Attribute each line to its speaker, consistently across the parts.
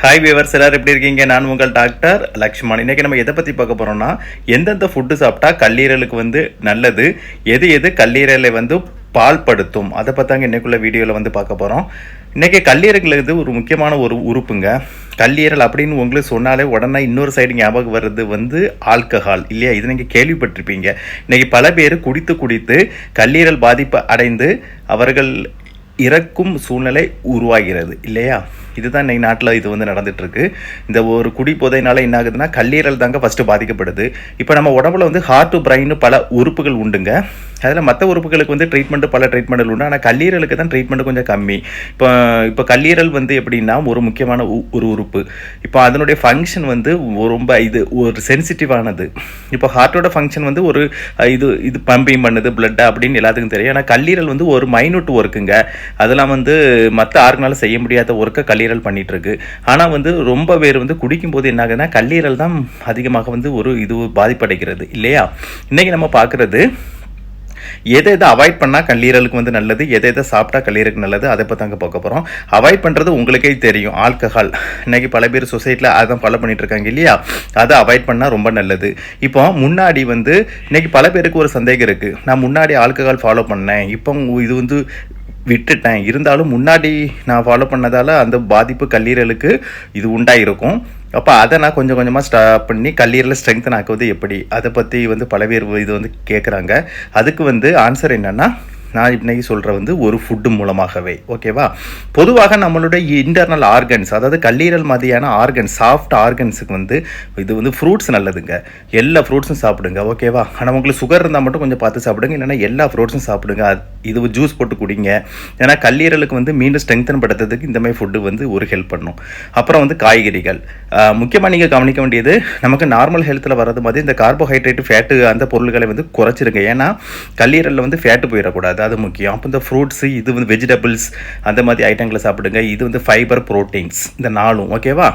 Speaker 1: Hi viewers எல்லாரும் எப்படி இருக்கீங்க? நான் உங்கள் டாக்டர் லக்ஷ்மண். இன்றைக்கி நம்ம எதை பற்றி பார்க்க போகிறோம்னா எந்தெந்த ஃபுட்டு சாப்பிட்டா கல்லீரலுக்கு வந்து நல்லது எது எது கல்லீரலை வந்து பால்படுத்தும் அதை பார்த்தாங்க இன்னைக்குள்ள வீடியோவில் வந்து பார்க்க போகிறோம் இன்றைக்கி கல்லீரல் இது ஒரு முக்கியமான ஒரு உறுப்புங்க. கல்லீரல் அப்படின்னு உங்களுக்கு சொன்னாலே உடனே இன்னொரு சைடு ஞாபகம் வர்றது வந்து ஆல்கஹால் இல்லையா? இது நீங்கள் கேள்விப்பட்டிருப்பீங்க. இன்றைக்கி பல பேர் குடித்து குடித்து கல்லீரல் பாதிப்பு அடைந்து அவர்கள் இறக்கும் சூழ்நிலை உருவாகிறது. இல்லையா? இதுதான் இன்னைக்கு நாட்டில் இது வந்து நடந்துட்டுருக்கு. இந்த ஒரு குடி போதையினால என்ன ஆகுதுன்னா கல்லீரல் தாங்க ஃபஸ்ட்டு பாதிக்கப்படுது. இப்போ நம்ம உடம்புல வந்து ஹார்ட் பிரைன்னு பல உறுப்புகள் உண்டுங்க. அதில் மற்ற உறுப்புகளுக்கு வந்து ட்ரீட்மெண்ட் பல ட்ரீட்மெண்ட்கள் உண்டு. ஆனால் கல்லீரலுக்கு தான் ட்ரீட்மெண்ட் கொஞ்சம் கம்மி. இப்போ இப்போ கல்லீரல் வந்து எப்படின்னா ஒரு முக்கியமான உ- ஒரு உறுப்பு. இப்போ அதனுடைய ஃபங்க்ஷன் வந்து ரொம்ப இது ஒரு சென்சிட்டிவானது இப்போ ஹார்ட்டோட ஃபங்க்ஷன் வந்து ஒரு இது இது பம்பிங் பண்ணுது பிளட் அப்படின்னு எல்லாத்துக்கும் தெரியும். ஆனால் கல்லீரல் வந்து ஒரு மைனூட் ஒர்க்குங்க அதெல்லாம் வந்து மற்ற ஆர்கனால செய்ய முடியாத ஒர்க்கை கல்லீரல் பண்ணிகிட்ருக்கு ஆனால் வந்து ரொம்ப பேர் வந்து குடிக்கும்போது என்ன ஆகுதுன்னா கல்லீரல் தான் அதிகமாக வந்து ஒரு இது பாதிப்படைகிறது. இல்லையா? இன்றைக்கி நம்ம பார்க்குறது எதை எதை அவாய்ட் பண்ணால் கல்லீரலுக்கு வந்து நல்லது எதை எதை சாப்பிட்டா கல்லீரலுக்கு நல்லது அதை பற்றி அங்கே பார்க்க போகிறோம் அவாய்ட் பண்ணுறது உங்களுக்கே தெரியும். ஆல்கஹால் இன்னைக்கு பல பேர் சொசைட்டியில் அதான் ஃபாலோ பண்ணிட்டு இருக்காங்க இல்லையா? அதை அவாய்ட் பண்ணால் ரொம்ப நல்லது. இப்போ முன்னாடி வந்து இன்னைக்கு பல பேருக்கு ஒரு சந்தேகம் இருக்குது நான் முன்னாடி ஆல்கஹால் ஃபாலோ பண்ணேன். இப்போ இது வந்து விட்டுட்டேன். இருந்தாலும் முன்னாடி நான் ஃபாலோ பண்ணதால் அந்த பாதிப்பு கல்லீரலுக்கு இது உண்டாயிருக்கும். அப்போ அதை நான் கொஞ்சம் கொஞ்சமாக ஸ்டா பண்ணி கல்லீரில் ஸ்ட்ரெங்தன் ஆக்குவது எப்படி? அதை பற்றி வந்து பல பேர் இது வந்து கேட்குறாங்க அதுக்கு வந்து ஆன்சர் என்னென்னா நான் இன்னைக்கு சொல்கிற வந்து ஒரு ஃபுட்டு மூலமாகவே ஓகேவா பொதுவாக நம்மளுடைய இன்டர்னல் ஆர்கன்ஸ் அதாவது கல்லீரல் மாதிரியான ஆர்கன்ஸ் சாஃப்ட் ஆர்கன்ஸுக்கு வந்து இது வந்து ஃப்ரூட்ஸ் நல்லதுங்க. எல்லா ஃப்ரூட்ஸும் சாப்பிடுங்க ஓகேவா ஆனால் உங்களுக்கு சுகர் இருந்தால் மட்டும் கொஞ்சம் பார்த்து சாப்பிடுங்க இல்லைன்னா எல்லா ஃப்ரூட்ஸும் சாப்பிடுங்க. இது ஜூஸ் போட்டு குடிங்க. ஏன்னா கல்லீரலுக்கு வந்து மீண்டும் ஸ்ட்ரெங்தன் படுத்துறதுக்கு இந்த மாதிரி ஃபுட்டு வந்து ஒரு ஹெல்ப் பண்ணும். அப்புறம் வந்து காய்கறிகள். முக்கியமாக நீங்கள் கவனிக்க வேண்டியது நமக்கு நார்மல் ஹெல்த்தில் வர்றது மாதிரி இந்த கார்போஹைட்ரேட் ஃபேட்டு அந்த பொருள்களை வந்து குறைச்சிருங்க. ஏன்னா கல்லீரலில் வந்து ஃபேட்டு போயிடக்கூடாது. அது முக்கியம். அப்போ இந்த ஃப்ரூட்ஸு இது வந்து வெஜிடபிள்ஸ் அந்த மாதிரி ஐட்டங்களை சாப்பிடுங்க. இது வந்து ஃபைபர் ப்ரோட்டீன்ஸ் இந்த நாளும் ஓகேவா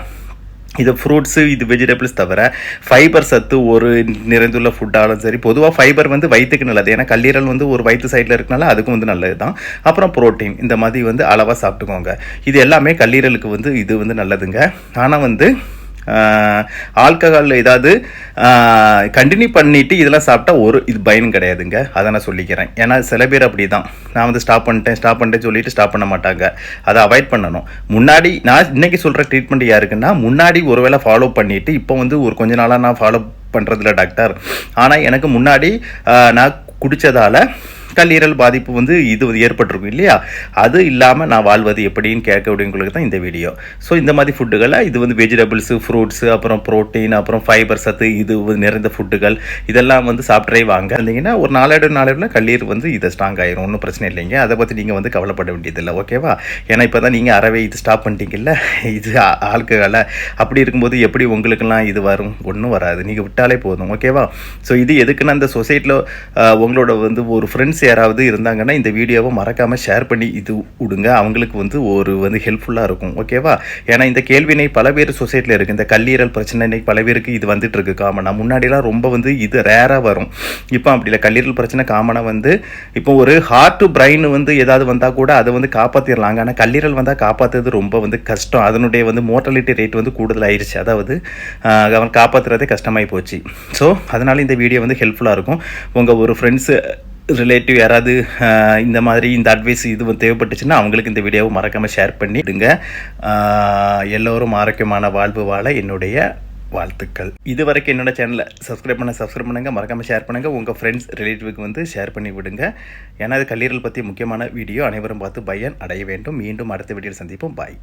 Speaker 1: இது ஃப்ரூட்ஸு இது வெஜிடபிள்ஸ் தவிர ஃபைபர் சத்து ஒரு நிறைந்துள்ள ஃபுட்டாலும் சரி பொதுவாக ஃபைபர் வந்து வயிற்றுக்கு நல்லது. ஏன்னா கல்லீரல் வந்து ஒரு வயிற்று சைடில் இருக்கனால அதுக்கும் வந்து நல்லது தான் அப்புறம் ப்ரோட்டீன் இந்த மாதிரி வந்து அளவாக சாப்பிட்டுக்கோங்க. இது எல்லாமே கல்லீரலுக்கு வந்து இது வந்து நல்லதுங்க. ஆனால் வந்து ஆல்கஹால் ஏதாவது கண்டினியூ பண்ணிட்டு இதெல்லாம் சாப்பிட்டா ஒரு இது பயனும் கிடையாதுங்க. அதை நான் சொல்லிக்கிறேன். ஏன்னா சில பேர் அப்படி தான் நான் வந்து ஸ்டாப் பண்ணிட்டேன் ஸ்டாப் பண்ணிட்டேன் சொல்லிட்டு ஸ்டாப் பண்ண மாட்டாங்க. அதை அவாய்ட் பண்ணணும். முன்னாடி நான் இன்னைக்கு சொல்கிற ட்ரீட்மெண்ட் யாருக்குன்னா முன்னாடி ஒருவேளை ஃபாலோ பண்ணிட்டு இப்போ வந்து ஒரு கொஞ்ச நாளாக நான் ஃபாலோ பண்ணுறதில்ல டாக்டர் ஆனால் எனக்கு முன்னாடி நான் குடித்ததால் கல்லீரல் பாதிப்பு வந்து இது ஏற்பட்டிருக்கும் இல்லையா? அது இல்லாமல் நான் வாழ்வது எப்படின்னு கேட்கக்கூடியவங்களுக்கு தான் இந்த வீடியோ ஸோ இந்த மாதிரி ஃபுட்டுகளை இது வந்து வெஜிடபிள்ஸு ஃப்ரூட்ஸு அப்புறம் ப்ரோட்டீன் அப்புறம் ஃபைபர் சத்து இது நிறைந்த ஃபுட்டுகள் இதெல்லாம் வந்து சாப்பிட்றே வாங்க. இருந்தீங்கன்னா ஒரு நாளேடு நாளேடில் கல்லீர் வந்து இது ஸ்ட்ராங் ஆயிரும். ஒன்றும் பிரச்சனை இல்லைங்க அதை பற்றி நீங்கள் வந்து கவலைப்பட வேண்டியதில்லை ஓகேவா ஏன்னா இப்போ தான் நீங்கள் அறவே இது ஸ்டாப் பண்ணிட்டீங்கல்ல? இது ஆல்கஹாலை அப்படி இருக்கும்போது எப்படி உங்களுக்கெல்லாம் இது வரும்? ஒன்றும் வராது. நீங்கள் விட்டாலே போதும் ஓகேவா ஸோ இது எதுக்குன்னா இந்த சொசைட்டியில் உங்களோட வந்து ஒரு ஃப்ரெண்ட்ஸ் யாராவது இருந்தாங்கன்னா இந்த வீடியோவை மறக்காமல் ஷேர் பண்ணி இது விடுங்க அவங்களுக்கு வந்து ஒரு வந்து ஹெல்ப்ஃபுல்லாக இருக்கும். ஓகேவா ஏன்னா இந்த கேள்வினை பல பேர் சொசைட்டியில் இருக்குது இந்த கல்லீரல் பிரச்சனை இன்னைக்கு பல பேருக்கு இது வந்துட்டு இருக்கு காமனாக முன்னாடிலாம் ரொம்ப வந்து இது ரேராக வரும். இப்போ அப்படி இல்லை. கல்லீரல் பிரச்சனை காமனாக வந்து இப்போ ஒரு ஹார்ட் டு பிரெயின் வந்து ஏதாவது வந்தால் கூட அதை வந்து காப்பாற்றிடலாங்க ஆனால் கல்லீரல் வந்தால் காப்பாற்றுறது ரொம்ப வந்து கஷ்டம். அதனுடைய வந்து மோர்டாலிட்டி ரேட் வந்து கூடுதலாயிருச்சு. அதாவது அவன் காப்பாற்றுறதே கஷ்டமாகி போச்சு. ஸோ அதனால் இந்த வீடியோ வந்து ஹெல்ப்ஃபுல்லாக இருக்கும். உங்கள் ஒரு ஃப்ரெண்ட்ஸு ரிலேட்டிவ் யாராவது இந்த மாதிரி இந்த அட்வைஸ் இது தேவைப்பட்டுச்சுன்னா அவங்களுக்கு இந்த வீடியோவை மறக்காமல் ஷேர் பண்ணிடுங்க. எல்லோரும் ஆரோக்கியமான வாழ்வு வாழ என்னுடைய வாழ்த்துக்கள். இது வரைக்கும் என்னோடய சேனலை சப்ஸ்கிரைப் பண்ண சப்ஸ்கிரைப் பண்ணுங்கள் மறக்காமல் ஷேர் பண்ணுங்கள் உங்கள் ஃப்ரெண்ட்ஸ் ரிலேட்டிவ்க்கு வந்து ஷேர் பண்ணி விடுங்க. ஏன்னா அது கல்லீரல் பற்றி முக்கியமான வீடியோ அனைவரும் பார்த்து பயன் அடைய வேண்டும். மீண்டும் அடுத்த வீடியோவில் சந்திப்போம். பாய்